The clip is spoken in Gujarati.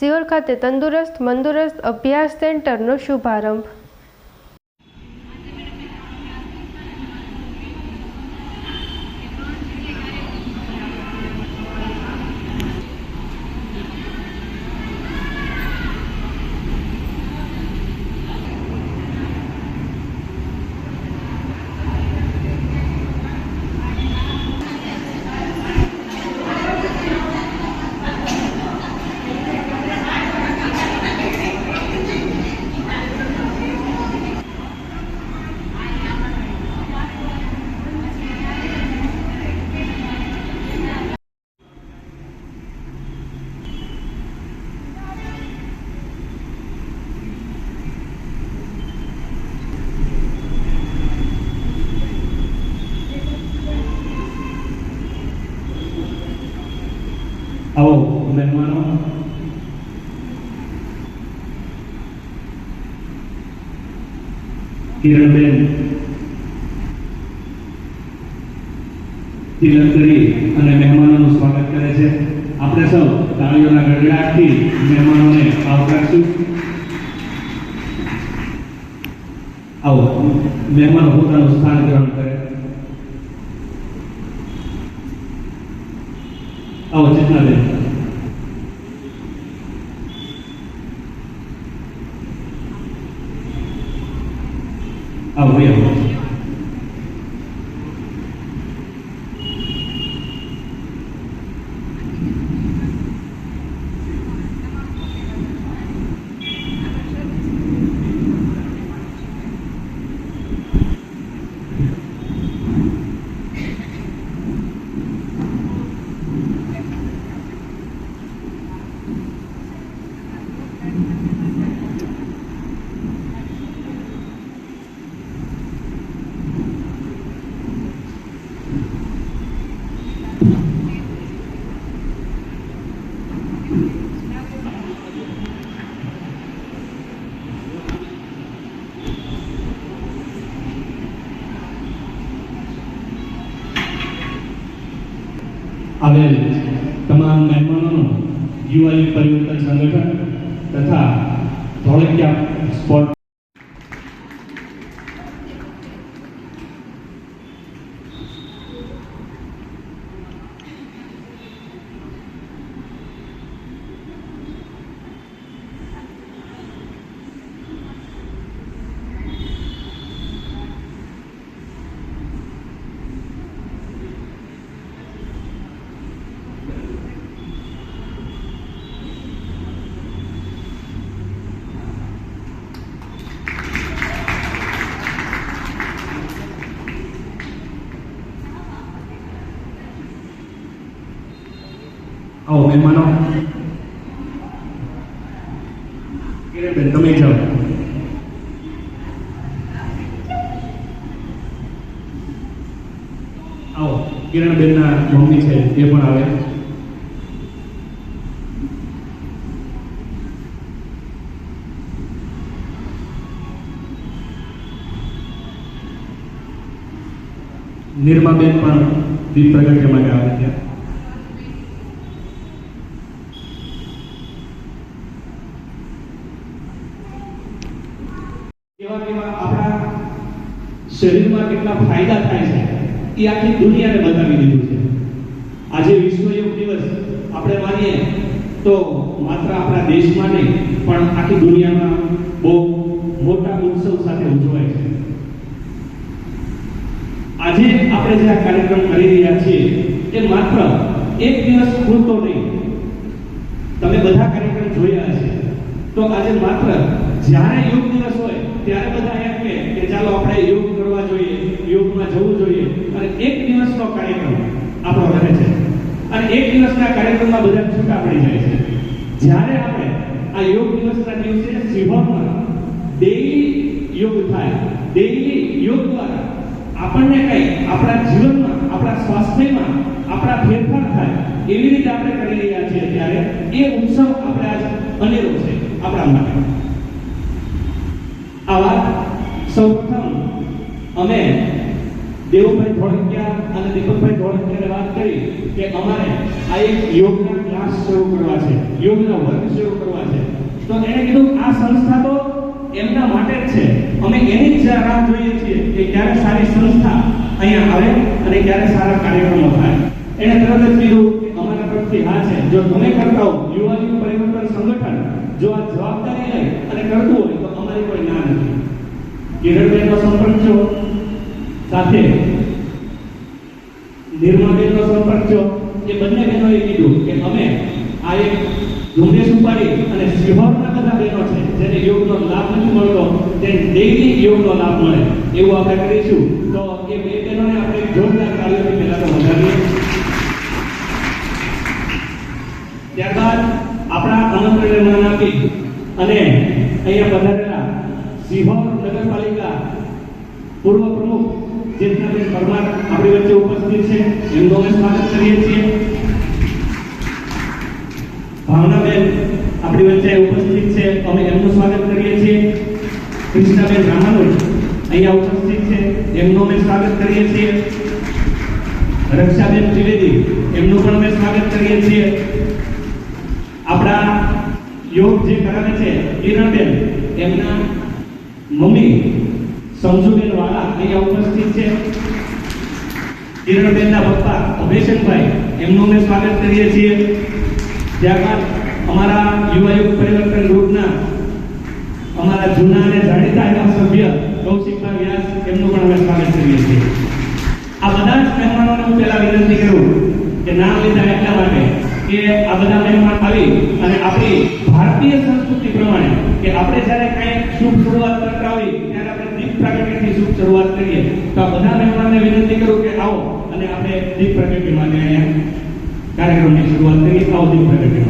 સિયોર ખાતે તંદુરસ્ત મંદુરસ્ત અભ્યાસ સેન્ટરનો શુભારંભ. આવો મહેમાનો કિરણબેન તિલક કરી અને મહેમાનોનું સ્વાગત કરે છે આપણે સૌ તાળીઓના ગડગડાટથી મહેમાનોને આવકારશું આવો મહેમાનો પોતાનું સ્થાન ગ્રહણ કરે આવો ચેતનાબેન આવો ભાઈ આવો આવેલ તમામ મહેમાનોનો યુવા પરિવર્તન સંગઠન તથા ધોળકિયા સ્પોર્ટ આવો, મહેમાનો. કિરણબેન તમે જાઓ. આવો કિરણબેનના મમ્મી છે, એ પણ આવે. નિર્માબેન પણ દીપ પ્રગટ્યમાં આવે છે. કેવા કેવા આપણા શરીરમાં કેટલા ફાયદા થાય છે, એ આખી દુનિયાને બતાવી દીધું છે. આજે વિશ્વ યોગ દિવસ, આપણે માનીએ તો માત્ર આપણા દેશમાં નહીં પણ આખી દુનિયામાં બહુ મોટા ઉત્સવ સાથે ઉજવાય છે. આજે આપણે જે આ કાર્યક્રમ કરી રહ્યા છીએ, એ માત્ર એક દિવસ પૂરતો નહીં. તમે બધા કાર્યક્રમ જોયા છે તો આજે માત્ર જ્યારે યોગ ત્યારે બધા એમ કહે કે ચાલો આપણે યોગ કરવા જોઈએ, યોગમાં જવું જોઈએ. અને એક દિવસનો કાર્યક્રમ આપણો રહે છે. અને એક દિવસના કાર્યક્રમમાં બધા છૂટા પડી જાય છે. જ્યારે આપણે આ યોગ દિવસના દિવસે શિવમમાં ડેઈલી યોગ થાય ડેઈલી યોગ દ્વારા આપણને કંઈ આપણા જીવનમાં, આપણા સ્વાસ્થ્યમાં આપણા ફેરફાર થાય, એવી રીતે આપણે કરી રહ્યા છીએ ત્યારે એ ઉત્સવ આપણે આજ અનેરો છે આપણા માટે. આ વાત સૌપ્રથમ અમે દેવુભાઈ ધોળકિયા અને દીપકભાઈ ધોળકિયાને વાત કરી કે અમારે આ એક યોગના ક્લાસ શરૂ કરવા છે, યોગના વર્ગ શરૂ કરવા છે. તો એણે કીધું, આ સંસ્થા તો એમના માટે જ છે. અમે એની જ રાહ જોઈએ છીએ કે ક્યારે સારી સંસ્થા અહીંયા આવે અને ક્યારે સારા કાર્યક્રમો થાય. એણે તરત જ કીધું અમારા તરફથી હા છે. જો તમે કરતા હો યુવાની પરિવર્તન સંગઠન, જો આ જવાબદારી લે અને કરતું હોય તો અમારી કોઈ ના નથી. કિરણબેનનો સંપર્ક છો? સાથે? નિર્મળબેનનો સંપર્ક છો? એ બંને બહેનોએ કીધું કે અમે આ એક ઝુંબેશ ઉપાડી અને સિહોરના બધા બહેનો છે, જેને યોગનો લાભ નથી મળતો, તેને ડેઈલી યોગનો લાભ મળે. એવું આપણે કરીશું. તો એ બે બહેનોને આપણે જોરદાર કાર્યોથી પહેલા તો વધારીએ. ત્યારબાદ આપણા અનુપ્રેરણા આપી અને અહીંયા પધારેલા સિહોર નગરપાલિકા પૂર્વ પ્રમુખ ચેતનાબેન પરમાર આપણી વચ્ચે ઉપસ્થિત છે. એમનો અમે સ્વાગત કરીએ છીએ. ભાવનાબેન આપણી વચ્ચે ઉપસ્થિત છે. અમે એમનું સ્વાગત કરીએ છીએ. કૃષ્ણાબેન રામાનુજ અહીંયા ઉપસ્થિત છે. એમનું અમે સ્વાગત કરીએ છીએ. રક્ષાબેન ત્રિવેદી, એમનું પણ અમે સ્વાગત કરીએ છીએ. આપણા યોગ જે કરાવે છે, કિરણબેન, એમના મમ્મી, સમજુબેન વાળા અહીંયા ઉપસ્થિત છે. કિરણબેનના પપ્પા અભેશનભાઈ એમનું અમે સ્વાગત કરીએ છીએ. ત્યારબાદ અમારા યુવા યુગ પરિવર્તન ગ્રુપના અમારા જૂના અને જાણીતા એવા સભ્ય કૌશિકભાઈ વ્યાસ, એમનું પણ અમે સ્વાગત કરીએ છીએ. આ બધા જ મહેમાનોને હું પહેલા વિનંતી કરું કે નામ લીધા એટલા માટે કે આ બધા મહેમાન આવી અને આપણી ભારતીય સંસ્કૃતિ પ્રમાણે કે આપણે જ્યારે કંઈ શુભ શરૂઆત કરતા ત્યારે આપણે દીપ પ્રાગટ્યથી શુભ શરૂઆત કરીએ, તો આ બધા મહેમાનને વિનંતી કરું કે આવો અને આપણે દીપ પ્રાગટ્ય માટે અહીંયા કાર્યક્રમની શરૂઆત કરીએ. આવો દીપ પ્રાગટ્ય માટે